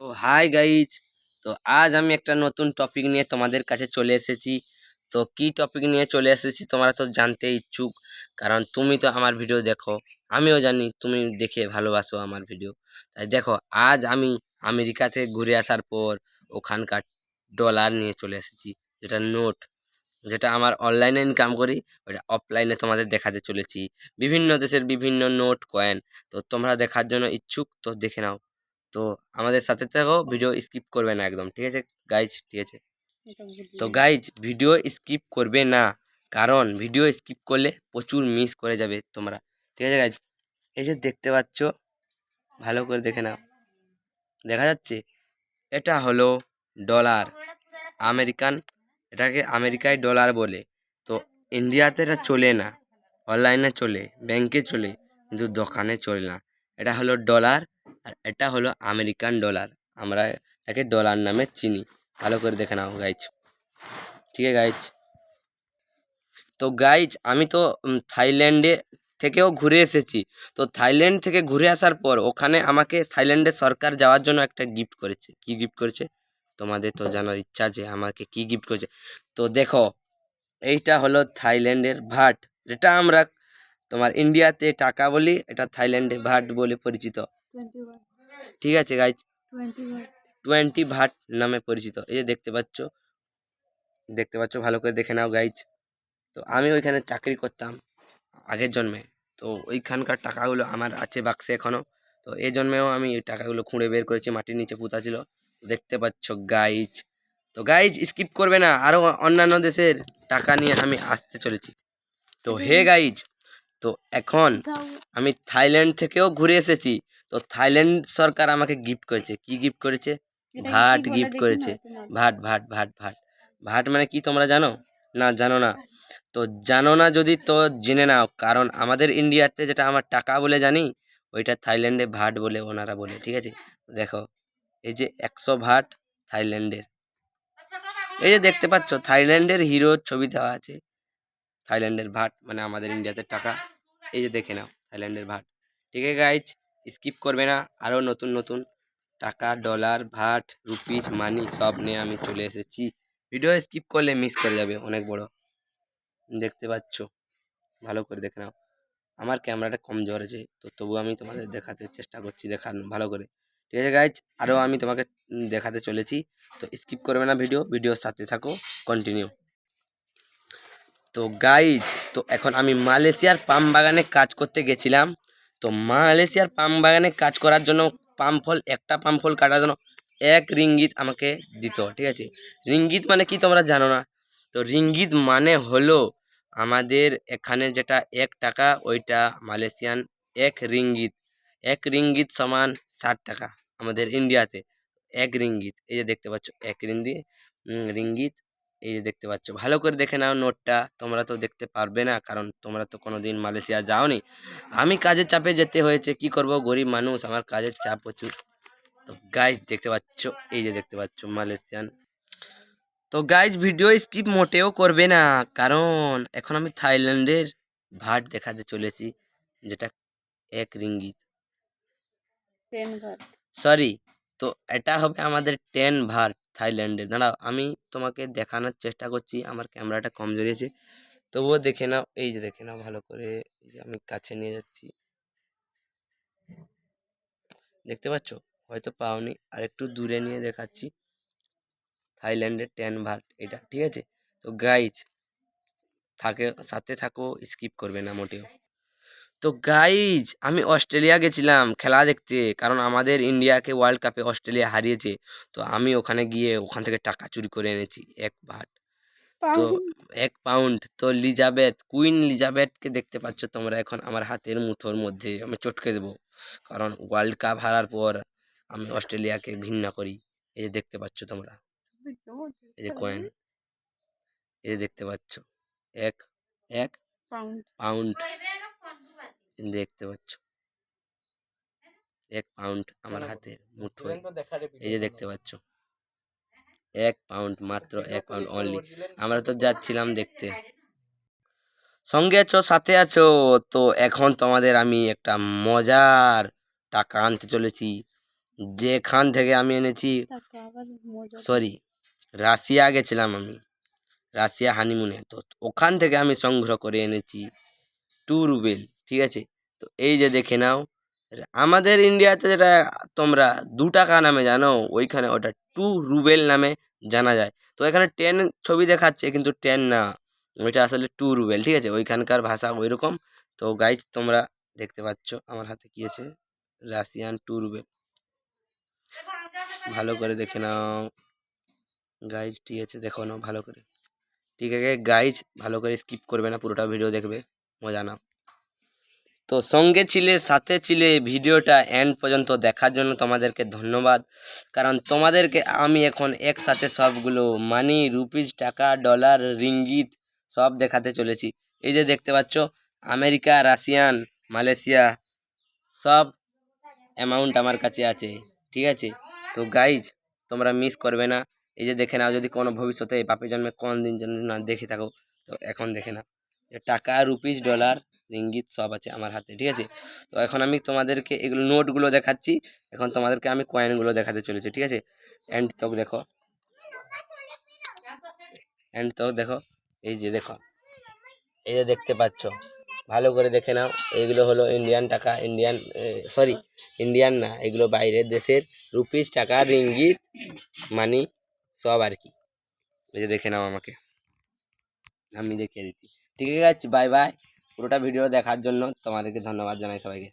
তো hi guys তো আজ আমি একটা নতুন টপিক নিয়ে তোমাদের কাছে চলে এসেছি। তো কি টপিক নিয়ে চলে এসেছি তোমরা তো জানতে ইচ্ছুক, কারণ তুমি তো আমার ভিডিও দেখো, আমিও জানি তুমি দেখে ভালোবাসো আমার ভিডিও তাই দেখো, আজ আমি আমেরিকা থেকে ঘুরে আসার পর ওখানকার ডলার নিয়ে চলে এসেছি, যেটা নোট যেটা আমার অনলাইনে ইনকাম করি, ওটা অফলাইনে তোমাদের দেখাতে চলেছি। বিভিন্ন দেশের বিভিন্ন নোট কয়েন তো তোমরা দেখার জন্য ইচ্ছুক, তো দেখে নাও। তো আমাদের সাথে থাকো ভিডিও স্কিপ করবে না একদম, ঠিক আছে? গাইজ ঠিক আছে? তো গাইজ ভিডিও স্কিপ করবে না, কারণ ভিডিও স্কিপ করলে প্রচুর মিস করে যাবে তোমরা, ঠিক আছে গাইজ এই যে দেখতে পাচ্ছ, ভালো করে দেখে নাও। দেখা যাচ্ছে, এটা হলো ডলার আমেরিকান, এটাকে আমেরিকায় ডলার বলে। তো ইন্ডিয়াতে এটা চলে না অনলাইনে চলে ব্যাংকে চলে, কিন্তু দোকানে চলে না। এটা হলো ডলার আর এটা হলো আমেরিকান ডলার। আমরা একে ডলার নামে চিনি। ভালো করে দেখে নাও গাইজ ঠিক আছে গাইজ তো গাইজ আমি তো থাইল্যান্ডে থেকেও ঘুরে এসেছি। তো, থাইল্যান্ড থেকে ঘুরে আসার পর ওখানে আমাকে থাইল্যান্ডের সরকার যাওয়ার জন্য একটা গিফট করেছে। কি গিফট করেছে? তোমাদের তো জানার ইচ্ছা আছে আমাকে কি গিফট করেছে। তো, দেখো, এইটা হলো থাইল্যান্ডের ভাট। যেটা আমরা তোমার ইন্ডিয়াতে টাকা বলি, এটা থাইল্যান্ডে ভাট বলে পরিচিত। ঠিক আছে গাইজ টোয়েন্টি ভাট নামে পরিচিত। এই যে দেখতে পাচ্ছ দেখতে পাচ্ছ ভালো করে দেখে নাও গাইজ তো আমি ওইখানে চাকরি করতাম আগের জন্মে। তো ওইখানকার টাকাগুলো আমার আছে বাক্সে এখনও তো এই জন্মেও আমি ওই টাকাগুলো খুঁড়ে বের করেছি মাটির নিচে পুঁতা ছিল। দেখতে পাচ্ছ গাইজ তো গাইজ স্কিপ করবে না। আরও অন্যান্য দেশের টাকা নিয়ে আমি আসতে চলেছি। তো হে গাইজ তো এখন আমি থাইল্যান্ড থেকেও ঘুরে এসেছি। তো থাইল্যান্ড সরকার আমাকে গিফট করেছে। কি গিফট করেছে? ভাট গিফট করেছে। ভাট ভাট ভাট ভাট। ভাট মানে কি তোমরা জানো? না জানো না। তো জানো না যদি তো জেনে নাও। কারণ আমাদের ইন্ডিয়াতে যেটা আমার টাকা বলে জানি ওইটা থাইল্যান্ডে ভাট বলে ওনারা বলে ঠিক আছে? দেখো এই যে একশো ভাট থাইল্যান্ডের। এই যে দেখতে পাচ্ছ থাইল্যান্ডের হিরোর ছবি দেওয়া আছে। থাইল্যান্ডের ভাট মানে আমাদের ইন্ডিয়াতে টাকা। এই যে দেখে নাও থাইল্যান্ডের ভাট। ঠিক আছে গাইজ স্কিপ করবে না। আরও নতুন নতুন টাকা, ডলার, ভাট, রুপিস, মানি সব নিয়ে আমি চলে এসেছি। ভিডিও স্কিপ করলে মিস করে যাবে, অনেক বড়। দেখতে পাচ্ছ? ভালো করে দেখে নাও। আমার ক্যামেরাটা কমজোর আছে, তো তবু আমি তোমাদের দেখাতে চেষ্টা করছি দেখানো ভালো করে। ঠিক আছে গাইজ আরও আমি তোমাকে দেখাতে চলেছি, তো স্কিপ করবে না ভিডিও, ভিডিওর সাথে থাকো কন্টিনিউ তো গাইজ তো এখন আমি মালয়েশিয়ার পাম বাগানে কাজ করতে গেছিলাম। তো মালয়েশিয়ার পাম বাগানে কাজ করার জন্য পাম ফল, একটা পাম ফল কাটার জন্য এক রিঙ্গিত আমাকে দিত, ঠিক আছে? রিঙ্গিত মানে কি তোমরা জানো না? তো রিঙ্গিত মানে হলো আমাদের এখানে যেটা এক টাকা, ওইটা মালয়েশিয়ান এক রিঙ্গিত। এক রিঙ্গিত সমান ষাট টাকা আমাদের ইন্ডিয়াতে। এক রিঙ্গিত, এই যে দেখতে পাচ্ছ, এক রিঙ্গি রিঙ্গিত এই যে দেখতে পাচ্ছ ভালো করে দেখে নাও নোটটা তোমরা তো দেখতে পারবে না কারণ তোমরা তো কোনো দিন মালয়েশিয়া যাওনি। আমি কাজের চাপে যেতে হয়েছে কি করব? গরিব মানুষ আমার কাজের চাপ প্রচুর। তো গাইজ দেখতে পাচ্ছ এই যে দেখতে পাচ্ছ মালয়েশিয়ান। তো গাইজ ভিডিও স্কিপ মোটেও করবে না কারণ এখন আমি থাইল্যান্ডের ভাট দেখাতে চলেছি যেটা এক রিঙ্গিত। সরি তো এটা হবে আমাদের টেন ভাট। থাইল্যান্ডের দাঁড়াও, আমি তোমাকে দেখানোর চেষ্টা করছি, আমার ক্যামেরাটা কমজোরি আছে তবুও দেখে নাও, এই যে দেখে নাও ভালো করে, এই যে আমি কাছে নিয়ে যাচ্ছি। দেখতে পাচ্ছ? হয়তো পাওনি, আর একটু দূরে নিয়ে দেখাচ্ছি। থাইল্যান্ডের টেন ভাট, এটা, ঠিক আছে? তো গাইজ থাকে, সাথে থাকো স্কিপ করবে না মোটেও। তো গাইজ আমি অস্ট্রেলিয়া গেছিলাম খেলা দেখতে কারণ আমাদের ইন্ডিয়াকে ওয়ার্ল্ড কাপে অস্ট্রেলিয়া হারিয়েছে। তো আমি ওখানে গিয়ে ওখান থেকে টাকা চুরি করে এনেছি এক ভাট তো এক পাউন্ড তো লিজাবেথ কুইন লিজাবেথকে দেখতে পাচ্ছ তোমরা এখন আমার হাতের মুঠোর মধ্যে আমি চটকে দেবো। কারণ ওয়ার্ল্ড কাপ হারার পর আমি অস্ট্রেলিয়াকে ঘৃণা করি। এই যে দেখতে পাচ্ছ তোমরা। এই যে কয়েন এই যে দেখতে পাচ্ছ। এক এক পাউন্ড দেখতে পাচ্ছ। এক পাউন্ড আমার হাতের মুঠোয়। এই যে দেখতে পাচ্ছ। এক পাউন্ড মাত্র এক পাউন্ড অনলি আমরা তো যাচ্ছিলাম দেখতে। সঙ্গে আছো সাথে আছো? তো এখন তোমাদের আমি একটা মজার টাকা আনতে চলেছি। যেখান থেকে আমি এনেছি সরি রাশিয়া গেছিলাম আমি। রাশিয়া হানিমুনে তো ওখান থেকে আমি সংগ্রহ করে এনেছি। টু রুবেল ঠিক আছে? তো এই যে দেখে নাও, আমাদের ইন্ডিয়াতে যেটা তোমরা দু টাকা নামে জানো, ওইখানে ওটা টু রুবেল নামে জানা যায়। তো এখানে টেন ছবি দেখাচ্ছে, কিন্তু টেন না। ওইটা আসলে টু রুবেল, ঠিক আছে? ওইখানকার ভাষা ওই রকম তো গাইজ তোমরা দেখতে পাচ্ছ আমার হাতে কি আছে? Russian two rouble. ভালো করে দেখে নাও। গাইজ ঠিক আছে? দেখো নাও, ভালো করে। ঠিক আছে? গাইজ ভালো করে স্কিপ করবে না, পুরোটা ভিডিও দেখবে। মজা নাও। তো সঙ্গে ছিলে, সাথে ছিলে ভিডিওটা এন্ড পর্যন্ত দেখার জন্য তোমাদেরকে ধন্যবাদ। কারণ তোমাদেরকে আমি এখন একসাথে সবগুলো মানি রুপিস টাকা ডলার রিঙ্গিত সব দেখাতে চলেছি। এই যে দেখতে পাচ্ছ, আমেরিকা, রাশিয়ান, মালয়েশিয়া, সব অ্যামাউন্ট আমার কাছে আছে, ঠিক আছে? তো গাইজ তোমরা মিস করবে না। এই যে দেখে নাও, যদি কোনো ভবিষ্যতে বাপের জন্মে কোন দিন যেন না দেখে থাকো, তো এখন দেখে না টাকা রুপিস ডলার রিঙ্গিত সব আছে আমার হাতে, ঠিক আছে? তো এখন আমি তোমাদেরকে এগুলো নোটগুলো দেখাচ্ছি। এখন তোমাদেরকে আমি কয়েনগুলো দেখাতে চলেছি, ঠিক আছে? অ্যান্ড তক দেখো। অ্যান্ড তক দেখো। এই যে দেখো। এই যে দেখতে পাচ্ছ। ভালো করে দেখে নাও। এইগুলো হলো ইন্ডিয়ান টাকা ইন্ডিয়ান সরি ইন্ডিয়ান না, এগুলো বাইরের দেশের রুপিস টাকা রিঙ্গিত মানি সব আর কি। এই যে দেখে নাও আমাকে। আমি দেখিয়ে দিচ্ছি। ঠিক আছে বাই বাই পুরোটা ভিডিও দেখার জন্য তোমাদেরকে ধন্যবাদ জানাই সবাইকে।